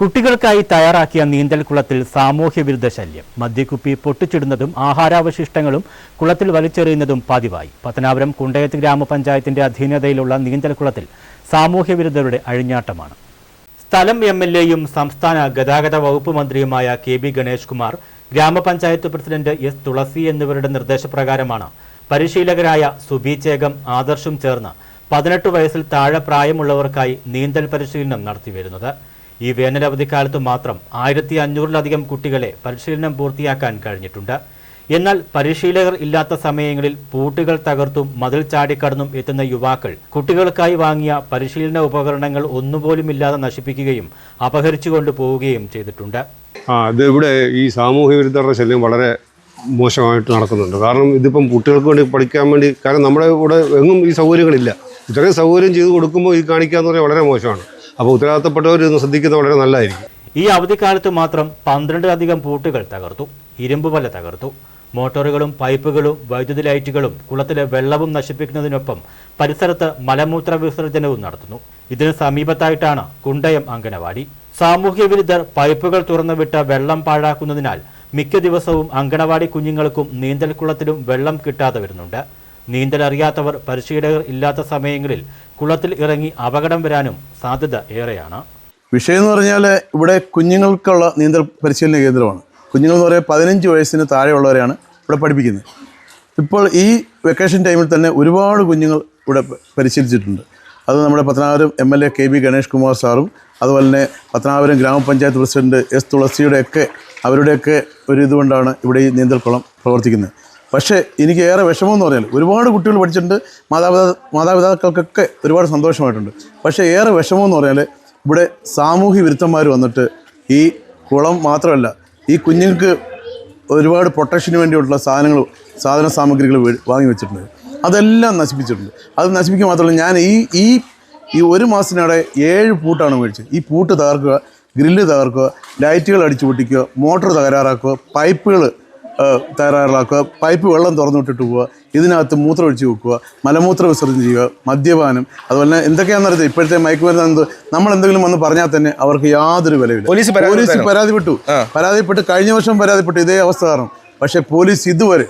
കുട്ടികൾക്കായി തയ്യാറാക്കിയ നീന്തൽക്കുളത്തിൽ സാമൂഹ്യ വിരുദ്ധ ശല്യം. മദ്യക്കുപ്പി പൊട്ടിച്ചിടുന്നതും ആഹാരാവശിഷ്ടങ്ങളും കുളത്തിൽ വലിച്ചെറിയുന്നതും പതിവായി. പത്തനാപുരം കുണ്ടയത്ത് ഗ്രാമപഞ്ചായത്തിന്റെ അധീനതയിലുള്ള നീന്തൽക്കുളത്തിൽ സാമൂഹ്യ വിരുദ്ധരുടെ അഴിഞ്ഞാട്ടമാണ്. സ്ഥലം എം എൽ എയും സംസ്ഥാന ഗതാഗത വകുപ്പ് മന്ത്രിയുമായ കെ ബി ഗണേഷ് കുമാർ ഗ്രാമപഞ്ചായത്ത് പ്രസിഡന്റ് എസ് തുളസി എന്നിവരുടെ നിർദ്ദേശപ്രകാരമാണ് പരിശീലകരായ സുബി ചേകം ആദർശും ചേർന്ന് പതിനെട്ട് വയസ്സിൽ താഴെ പ്രായമുള്ളവർക്കായി നീന്തൽ പരിശീലനം നടത്തിവരുന്നത്. ഈ വേനലവധിക്കാലത്ത് മാത്രം ആയിരത്തി അഞ്ഞൂറിലധികം കുട്ടികളെ പരിശീലനം പൂർത്തിയാക്കാൻ കഴിഞ്ഞിട്ടുണ്ട്. എന്നാൽ പരിശീലകർ ഇല്ലാത്ത സമയങ്ങളിൽ പൂട്ടുകൾ തകർത്തും മതിൽ ചാടിക്കടന്നും എത്തുന്ന യുവാക്കൾ കുട്ടികൾക്കായി വാങ്ങിയ പരിശീലന ഉപകരണങ്ങൾ ഒന്നുപോലും ഇല്ലാതെ നശിപ്പിക്കുകയും അപഹരിച്ചുകൊണ്ട് പോവുകയും ചെയ്തിട്ടുണ്ട്. ആ ഇത് ഇവിടെ ഈ സാമൂഹ്യ വിരുദ്ധരുടെ ശല്യം വളരെ മോശമായിട്ട് നടക്കുന്നുണ്ട്. കാരണം ഇതിപ്പം കുട്ടികൾക്ക് വേണ്ടി പഠിക്കാൻ വേണ്ടി കാരണം നമ്മുടെ ഇവിടെ എങ്ങും ഈ സൗകര്യങ്ങളില്ല. ഇത്രയും സൗകര്യം ചെയ്ത് കൊടുക്കുമ്പോൾ ഈ കാണിക്കുക എന്ന് പറഞ്ഞാൽ വളരെ മോശമാണ്. അപ്പോൾ ഉത്തരവാദിത്തപ്പെട്ടവർ ഇത് ശ്രദ്ധിക്കുന്നത് വളരെ നല്ലതായിരിക്കും. ഈ അവധിക്കാലത്ത് മാത്രം പന്ത്രണ്ടിലധികം പൂട്ടുകൾ തകർത്തു ഇരുമ്പ് വല തകർത്തു. മോട്ടോറുകളും പൈപ്പുകളും വൈദ്യുതി ലൈറ്റുകളും കുളത്തിലെ വെള്ളവും നശിപ്പിക്കുന്നതിനൊപ്പം പരിസരത്ത് മലമൂത്ര വിസർജനവും നടത്തുന്നു. ഇതിന് സമീപത്തായിട്ടാണ് കുണ്ടയം അങ്കണവാടി സാമൂഹ്യ വിരുദ്ധർ പൈപ്പുകൾ തുറന്നുവിട്ട വെള്ളം പാഴാക്കുന്നതിനാൽ മിക്ക ദിവസവും അങ്കണവാടി കുഞ്ഞുങ്ങൾക്കും നീന്തൽക്കുളത്തിലും വെള്ളം കിട്ടാതെ വരുന്നുണ്ട്. നീന്തൽ അറിയാത്തവർ പരിശീലകർ ഇല്ലാത്ത സമയങ്ങളിൽ കുളത്തിൽ ഇറങ്ങി അപകടം വരാനും സാധ്യത ഏറെയാണ്. വിഷയം എന്ന് പറഞ്ഞാൽ ഇവിടെ കുഞ്ഞുങ്ങൾക്കുള്ള നീന്തൽ പരിശീലന കേന്ദ്രമാണ്. കുഞ്ഞുങ്ങൾ എന്ന് പറയുന്നത് പതിനഞ്ച് വയസ്സിന് താഴെയുള്ളവരെയാണ് ഇവിടെ പഠിപ്പിക്കുന്നത്. ഇപ്പോൾ ഈ വെക്കേഷൻ ടൈമിൽ തന്നെ ഒരുപാട് കുഞ്ഞുങ്ങൾ ഇവിടെ പരിശീലിച്ചിട്ടുണ്ട്. അത് നമ്മുടെ Pathanapuram M L A K B Ganesh Kumar സാറും അതുപോലെ തന്നെ പത്തനാപുരം ഗ്രാമപഞ്ചായത്ത് പ്രസിഡന്റ് എസ് തുളസിയുടെയൊക്കെ അവരുടെയൊക്കെ ഒരു ഇതുകൊണ്ടാണ് ഇവിടെ ഈ നീന്തൽക്കുളം പ്രവർത്തിക്കുന്നത്. പക്ഷേ എനിക്ക് ഏറെ വിഷമം എന്ന് പറഞ്ഞാൽ ഒരുപാട് കുട്ടികൾ പഠിച്ചിട്ടുണ്ട് മാതാപിതാ മാതാപിതാക്കൾക്കൊക്കെ ഒരുപാട് സന്തോഷമായിട്ടുണ്ട്. പക്ഷേ ഏറെ വിഷമം എന്ന് പറഞ്ഞാൽ ഇവിടെ സാമൂഹ്യ വിരുദ്ധന്മാർ വന്നിട്ട് ഈ കുളം മാത്രമല്ല ഈ കുഞ്ഞുങ്ങൾക്ക് ഒരുപാട് പ്രൊട്ടക്ഷന് വേണ്ടിയിട്ടുള്ള സാധനങ്ങൾ സാധന സാമഗ്രികൾ വാങ്ങി വെച്ചിട്ടുണ്ട്. അതെല്ലാം നശിപ്പിച്ചിട്ടുണ്ട്. അത് നശിപ്പിക്കുക മാത്രമല്ല ഞാൻ ഈ ഈ ഈ ഒരു മാസത്തിനിടെ ഏഴ് പൂട്ടാണ് മേടിച്ചത്. ഈ പൂട്ട് തകർക്കുക ഗ്രില്ല് തകർക്കുക ലൈറ്റുകൾ അടിച്ചു പൊട്ടിക്കുക മോട്ടോർ തകരാറാക്കുക പൈപ്പുകൾ തയ്യാറാക്കുക പൈപ്പ് വെള്ളം തുറന്നുവിട്ടിട്ട് പോവുക. ഇതിനകത്ത് മൂത്രം ഒഴിച്ചു വെക്കുക. മലമൂത്ര വിസർജനം ചെയ്യുക. മദ്യപാനം. അതുപോലെ തന്നെ എന്തൊക്കെയാണെന്നറിയത് ഇപ്പോഴത്തെ മയക്കുമരുന്ന് എന്ത്? നമ്മൾ എന്തെങ്കിലും വന്ന് പറഞ്ഞാൽ തന്നെ അവർക്ക് യാതൊരു വിലയില്ല. Police police? പരാതിപ്പെട്ടു. പരാതിപ്പെട്ട് കഴിഞ്ഞ വർഷം പരാതിപ്പെട്ടു. ഇതേ അവസ്ഥ കാരണം. പക്ഷേ പോലീസ് ഇതുവരെ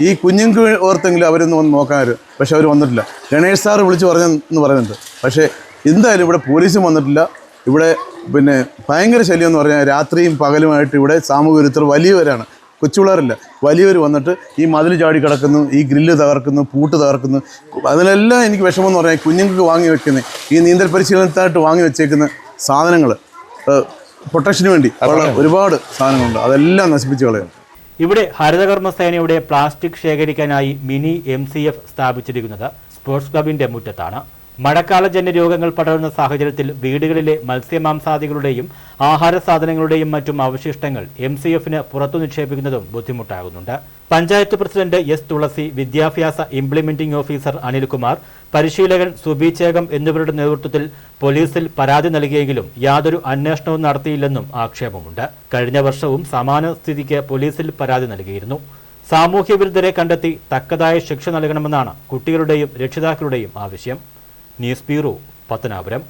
ഈ കുഞ്ഞുങ്ങൾക്ക് ഓർത്തെങ്കിലും അവരൊന്നും വന്ന് നോക്കാറ് പക്ഷെ അവർ വന്നിട്ടില്ല. ഗണേഷ് സാർ വിളിച്ച് പറഞ്ഞെന്ന് പറയുന്നുണ്ട് പക്ഷേ എന്തായാലും ഇവിടെ പോലീസും വന്നിട്ടില്ല. ഇവിടെ പിന്നെ ഭയങ്കര ശല്യം എന്ന് പറഞ്ഞാൽ രാത്രിയും പകലുമായിട്ട് ഇവിടെ സാമൂഹ്യ വിരുദ്ധർ വലിയവരാണ്. കൊച്ചുപിള്ളേരല്ല വലിയവർ വന്നിട്ട് ഈ മതിൽ ചാടി കിടക്കുന്നു ഈ ഗ്രില്ല് തകർക്കുന്നു പൂട്ട് തകർക്കുന്നു. അതിലെല്ലാം എനിക്ക് വിഷമം എന്ന് പറഞ്ഞാൽ കുഞ്ഞുങ്ങൾക്ക് വാങ്ങി വെക്കുന്ന. ഈ നീന്തൽ പരിശീലനത്തായിട്ട് വാങ്ങി വെച്ചേക്കുന്ന സാധനങ്ങൾ പ്രൊട്ടക്ഷന് വേണ്ടി ഉള്ള ഒരുപാട് സാധനങ്ങളുണ്ട്. അതെല്ലാം നശിപ്പിച്ച് കളയും. ഇവിടെ ഹരിതകർമ്മ സേനയുടെ പ്ലാസ്റ്റിക് ശേഖരിക്കാനായി മിനി എം സി എഫ് സ്ഥാപിച്ചിരിക്കുന്നത് സ്പോർട്സ് ക്ലബിന്റെ മുറ്റത്താണ്. മഴക്കാലജന്യ രോഗങ്ങൾ പടരുന്ന സാഹചര്യത്തിൽ വീടുകളിലെ മത്സ്യമാംസാദികളുടെയും ആഹാര സാധനങ്ങളുടെയും മറ്റും അവശിഷ്ടങ്ങൾ എം സി എഫിന് പുറത്തു നിക്ഷേപിക്കുന്നതും ബുദ്ധിമുട്ടാകുന്നുണ്ട്. പഞ്ചായത്ത് പ്രസിഡന്റ് എസ് തുളസി വിദ്യാഭ്യാസ ഇംപ്ലിമെന്റിംഗ് ഓഫീസർ അനിൽകുമാർ പരിശീലകൻ സുബി ചേകം എന്നിവരുടെ നേതൃത്വത്തിൽ പോലീസിൽ പരാതി നൽകിയെങ്കിലും യാതൊരു അന്വേഷണവും നടത്തിയില്ലെന്നും ആക്ഷേപമുണ്ട്. കഴിഞ്ഞ വർഷവും സമാന സ്ഥിതിക്ക് പോലീസിൽ പരാതി നൽകിയിരുന്നു. സാമൂഹ്യ വിരുദ്ധരെ കണ്ടെത്തി തക്കതായ ശിക്ഷ നൽകണമെന്നാണ് കുട്ടികളുടെയും രക്ഷിതാക്കളുടെയും ആവശ്യം. News bureau Pathanapuram.